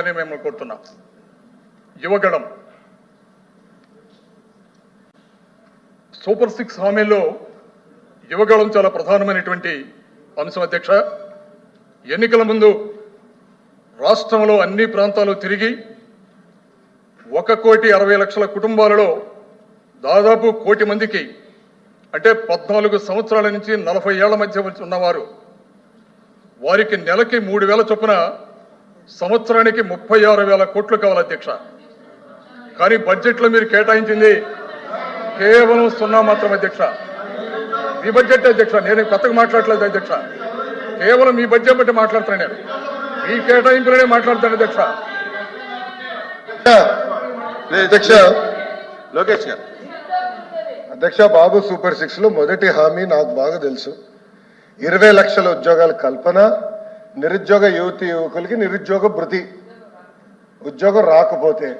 అని మేము కోరుతున్నాం. యువగళం సూపర్ సిక్స్ హామీల్లో యువగళం చాలా ప్రధానమైనటువంటి అంశం అధ్యక్ష. ఎన్నికల ముందు రాష్ట్రంలో అన్ని ప్రాంతాలు తిరిగి ఒక కోటి అరవై లక్షల కుటుంబాలలో దాదాపు కోటి మందికి అంటే పద్నాలుగు సంవత్సరాల నుంచి నలభై ఏళ్ళ మధ్య ఉన్నవారు వారికి నెలకి మూడు వేల చొప్పున సంవత్సరానికి ముప్పై ఆరు వేల కోట్లు కావాలి అధ్యక్ష. కానీ బడ్జెట్లో మీరు కేటాయించింది కేవలం సున్నా మాత్రం అధ్యక్ష. మీ బడ్జెట్ అధ్యక్ష నేను కొత్తగా మాట్లాడలేదు అధ్యక్ష. కేవలం మీ బడ్జెట్ బట్టి మాట్లాడుతున్నాను నేను. మీ కేటాయింపులనే మాట్లాడుతాను అధ్యక్ష. అధ్యక్ష లోకేష్ గారు. అధ్యక్ష బాబు సూపర్ సిక్స్లో మొదటి హామీ నాకు బాగా తెలుసు. ఇరవై లక్షల ఉద్యోగాల కల్పన నిరుద్యోగ యువతి యువకులకి నిరుద్యోగ భృతి. ఉద్యోగం రాకపోతే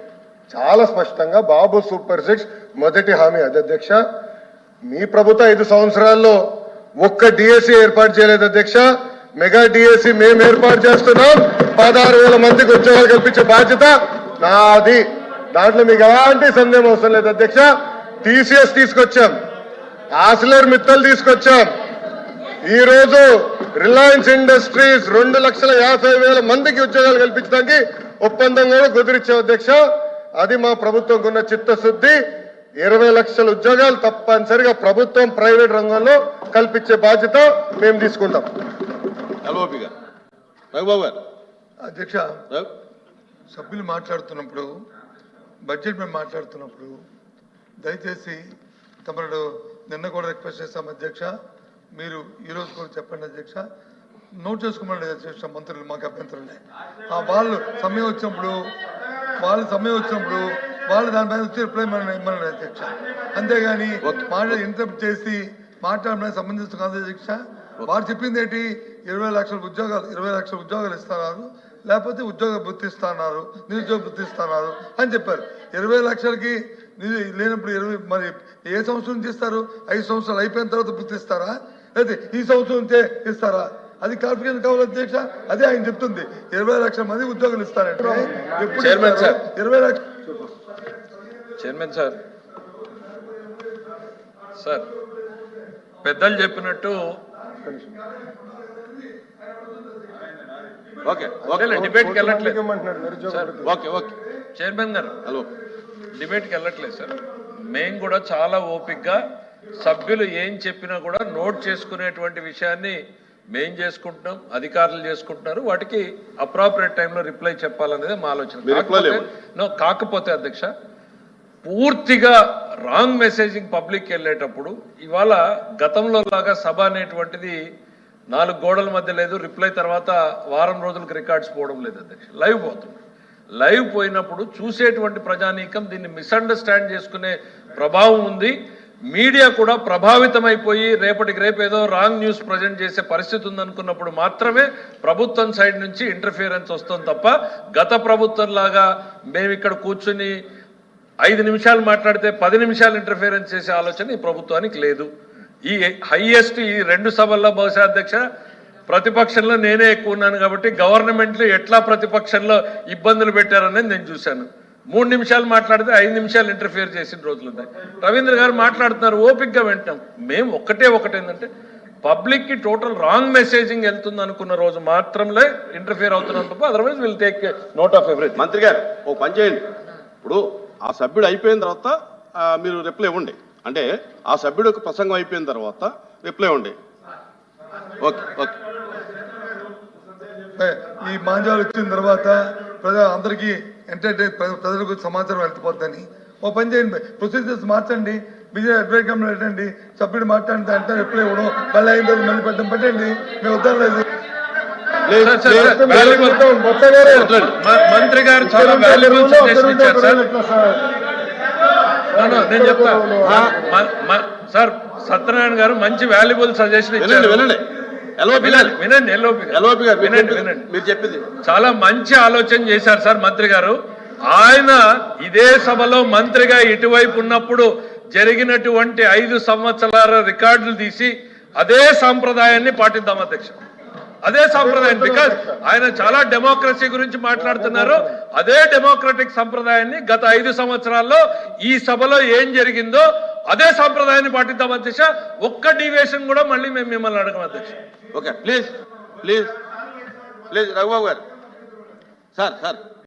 చాలా స్పష్టంగా బాబు సూపర్ సిక్స్ మొదటి హామీ. అది అధ్యక్ష మీ ప్రభుత్వ ఐదు సంవత్సరాల్లో ఒక్క డిఎస్సి ఏర్పాటు చేయలేదు అధ్యక్ష. మెగా డిఎస్సి మేము ఏర్పాటు చేస్తున్నాం. పదహారు వేల మందికి ఉద్యోగాలు కల్పించే బాధ్యత నాది. దాంట్లో మీకు ఎలాంటి సందేహం అవసరం లేదు అధ్యక్ష. టీసీఎస్ తీసుకొచ్చాం. ఆసిలర్ మిత్తలు తీసుకొచ్చాం. ఈ రోజు రిలయన్స్ ఇండస్ట్రీస్ రెండు లక్షల యాభై వేల మందికి ఉద్యోగాలు కల్పించడానికి ఒప్పందం కూడా కుదిరిచ్చాం అధ్యక్ష. అది మా ప్రభుత్వం ఉన్న చిత్తశుద్ధి. ఇరవై లక్షల ఉద్యోగాలు తప్పనిసరిగా ప్రభుత్వం ప్రైవేట్ రంగంలో కల్పించే బాధ్యత మేము తీసుకుంటాం. అధ్యక్ష సభ్యులు మాట్లాడుతున్నప్పుడు బడ్జెట్ మేము మాట్లాడుతున్నప్పుడు దయచేసి తమరు నిన్న కూడా రిక్వెస్ట్ చేస్తాం అధ్యక్ష. మీరు ఈరోజు కూడా చెప్పండి అధ్యక్ష. నోట్ చేసుకోమని అధ్యక్ష మంత్రులు మాకు అభ్యంతరులే ఆ వాళ్ళు సమయం వచ్చినప్పుడు వాళ్ళ సమయం వచ్చినప్పుడు వాళ్ళు దానిపైన వచ్చి రిప్లై మన ఇమ్మన్నాడు అధ్యక్ష. అంతేగాని మాట ఇంటరప్ట్ చేసి మాట్లాడడానికి సంబంధించిన కాదు అధ్యక్ష. వారు చెప్పింది ఏంటి? ఇరవై లక్షల ఉద్యోగాలు ఇరవై లక్షల ఉద్యోగాలు ఇస్తున్నారు. లేకపోతే ఉద్యోగ వృత్తి ఇస్తున్నారు నిరుద్యోగ వృత్తి ఇస్తున్నారు అని చెప్పారు. ఇరవై లక్షలకి లేనప్పుడు ఇరవై మరి ఏ సంవత్సరం నుంచి ఇస్తారు? ఐదు సంవత్సరాలు అయిపోయిన తర్వాత వృత్తి ఇస్తారా? అయితే ఈ సంవత్సరం నుంచే ఇస్తారా? అది క్లారిఫికేషన్ కావాలి అధ్యక్ష అదే ఆయన చెప్తుంది. ఇరవై లక్షల మంది ఉద్యోగాలు ఇస్తారంటే ఎప్పుడు చైర్మన్ ఇస్తారు? సార్. ఇరవై లక్ష చైర్మన్ సార్. సార్ పెద్దలు చెప్పినట్టు ఓకే ఓకే డిబేట్కి వెళ్ళట్లేదు. సార్. Okay okay. చైర్మన్ గారు హలో. డిబేట్కి వెళ్ళట్లేదు సార్. మేము కూడా చాలా ఓపిక్గా సభ్యులు ఏం చెప్పినా కూడా నోట్ చేసుకునేటువంటి విషయాన్ని మేం చేసుకుంటున్నాం అధికారులు చేసుకుంటున్నారు. వాటికి అప్రాపరేట్ టైంలో రిప్లై చెప్పాలనేది మా ఆలోచన. కాకపోతే అధ్యక్ష పూర్తిగా రాంగ్ మెసేజింగ్ పబ్లిక్ వెళ్ళేటప్పుడు ఇవాళ గతంలో లాగా సభ అనేటువంటిది నాలుగు గోడల మధ్య లేదు. రిప్లై తర్వాత వారం రోజులకు రికార్డ్స్ పోవడం లేదు అధ్యక్ష. లైవ్ పోతుంది. లైవ్ పోయినప్పుడు చూసేటువంటి ప్రజానీకం దీన్ని మిస్అండర్స్టాండ్ చేసుకునే ప్రభావం ఉంది. మీడియా కూడా ప్రభావితమైపోయి రేపటికి రేపు ఏదో రాంగ్ న్యూస్ ప్రజెంట్ చేసే పరిస్థితి ఉందనుకున్నప్పుడు మాత్రమే ప్రభుత్వం సైడ్ నుంచి ఇంటర్ఫియరెన్స్ వస్తుంది తప్ప గత ప్రభుత్వం లాగా మేము ఇక్కడ కూర్చుని ఐదు నిమిషాలు మాట్లాడితే పది నిమిషాలు ఇంటర్ఫియరెన్స్ చేసే ఆలోచన ఈ ప్రభుత్వానికి లేదు. ఈ హైయెస్ట్ ఈ రెండు సభల్లో బహుశా అధ్యక్ష ప్రతిపక్షంలో నేనే ఎక్కువ ఉన్నాను కాబట్టి గవర్నమెంట్లు ఎట్లా ప్రతిపక్షంలో ఇబ్బందులు పెట్టారనేది నేను చూశాను. మూడు నిమిషాలు మాట్లాడితే ఐదు నిమిషాలు ఇంటర్ఫియర్ చేసిన రోజులు ఉన్నాయి రవీంద్ర గారు మాట్లాడుతున్నారు ఓపిక్గా వింటాం మేము ఒక్కటే ఒకటి ఏంటంటే పబ్లిక్కి టోటల్ రాంగ్ మెసేజింగ్ వెళ్తుంది అనుకున్న రోజు మాత్రమే ఇంటర్ఫియర్ అవుతున్నాం తప్ప otherwise will take note of everything మంత్రి గారు ఓ పని చేయండి. ఇప్పుడు ఆ సభ్యుడు అయిపోయిన తర్వాత ఆ, మీరు రిప్లై ఇవ్వండి. అంటే ఆ సభ్యుడు యొక్క ప్రసంగం అయిపోయిన తర్వాత రిప్లై ఇవ్వండి. Okay okay. ఈ మాంజాలు వచ్చిన తర్వాత ప్రజా అందరికీ ఎంటర్టైన్ ప్ర- ప్రజలకు సమాచారం వెళ్ళిపోద్దని ఓ పని చేయండి ప్రొసీజర్స్ మార్చండి బిజెపి అడ్వైట్ కమిటీ పెట్టండి సభ్యుడు మాట్లాడితే అంటే రిప్లై ఇవ్వడం మళ్ళీ అయిన తర్వాత మళ్ళీ పెట్టడం పెట్టండి మేము వద్దాం లేదు మంత్రి గారు చాలా వాల్యుబుల్ సజెషన్ ఇచ్చారు సార్ నేను చెప్తా సార్ సత్యనారాయణ గారు మంచి వాల్యుబుల్ సజెషన్ ఇచ్చారు వినండి ఎల్ఓపి గారు. వినండి వినండి మీరు చెప్పింది. చాలా మంచి ఆలోచన చేశారు సార్ మంత్రి గారు. ఆయన ఇదే సభలో మంత్రిగా ఇటువైపు ఉన్నప్పుడు జరిగినటువంటి ఐదు సంవత్సరాల రికార్డులు తీసి అదే సాంప్రదాయాన్ని పాటిద్దాం అధ్యక్ష. అదే సాంప్రదాయం బికాజ్ ఆయన చాలా డెమోక్రసీ గురించి మాట్లాడుతున్నారు. అదే డెమోక్రటిక్ సంప్రదాయాన్ని గత ఐదు సంవత్సరాల్లో ఈ సభలో ఏం జరిగిందో అదే సాంప్రదాయాన్ని పాటిద్దాం అధ్యక్ష. ఒక్క డివేషన్ కూడా మళ్ళీ మేము మిమ్మల్ని అడగం అధ్యక్ష. Okay please please please Raghubabu గారు. Sir sir.